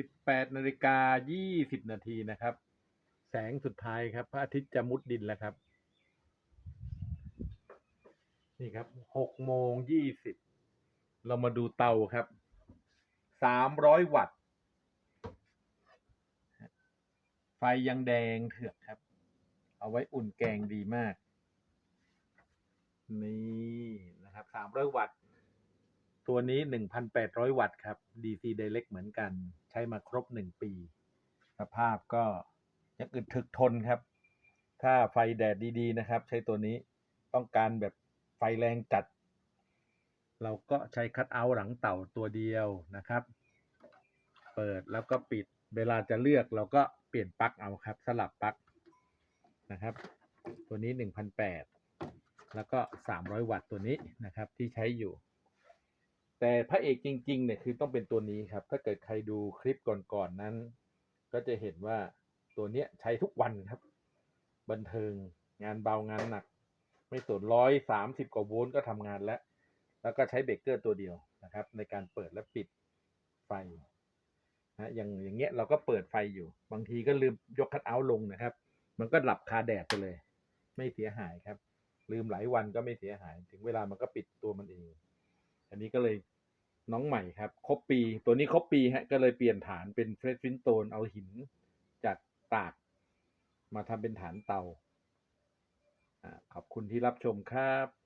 สิบแปดนาฬิกายี่สิบนาทีนะครับ แสงสุดท้ายครับ พระอาทิตย์จะมุดดินแล้วครับ นี่ครับหกโมงยี่สิบเรามาดูเตาครับสามร้อยวัตต์ ไฟยังแดงเถือกครับ เอาไว้อุ่นแกงดีมาก นี่นะครับสามร้อยวัตต์ ตัวนี้หนึ่งพันแปดร้อยวัตต์ครับ DC Direct เหมือนกัน ใช้มาครบหนึ่งปี สภาพก็ยังอึดถึกทนครับ ถ้าไฟแดดดีๆนะครับ ใช้ตัวนี้ต้องการแบบไฟแรงจัด เราก็ใช้คัตเอาท์หลังเต่าตัวเดียวนะครับ เปิดแล้วก็ปิดเวลาจะเลือกเราก็เปลี่ยนปลั๊กเอาครับ สลับปลั๊กนะครับ ตัวนี้หนึ่งพันแปดแล้วก็สามร้อยวัตต์ตัวนี้นะครับที่ใช้อยู่ แต่พระเอกจริงๆเนี่ยคือต้องเป็นตัวนี้ครับ ถ้าเกิดใครดูคลิปก่อนๆนั้น ก็จะเห็นว่าตัวเนี้ยใช้ทุกวันครับ บันเทิงงานเบางานหนัก ไม่สนร้อยสามสิบกว่าโวลต์ก็ทำงานแล้ว แล้วก็ใช้เบรกเกอร์ตัวเดียวนะครับ ในการเปิดและปิดไฟนะอย่างอย่างเงี้ยเราก็เปิดไฟอยู่ บางทีก็ลืมยกคัทเอาท์ลงนะครับ มันก็หลับคาแดดไปเลย ไม่เสียหายครับ ลืมหลายวันก็ไม่เสียหาย ถึงเวลามันก็ปิดตัวมันเอง อันนี้ก็เลยน้องใหม่ครับ ครบปี ตัวนี้ครบปีฮะก็เลยเปลี่ยนฐานเป็นเฟรชฟินโตนเอาหินจากตาก มาทำเป็นฐานเตาอ่าขอบคุณที่รับชมครับ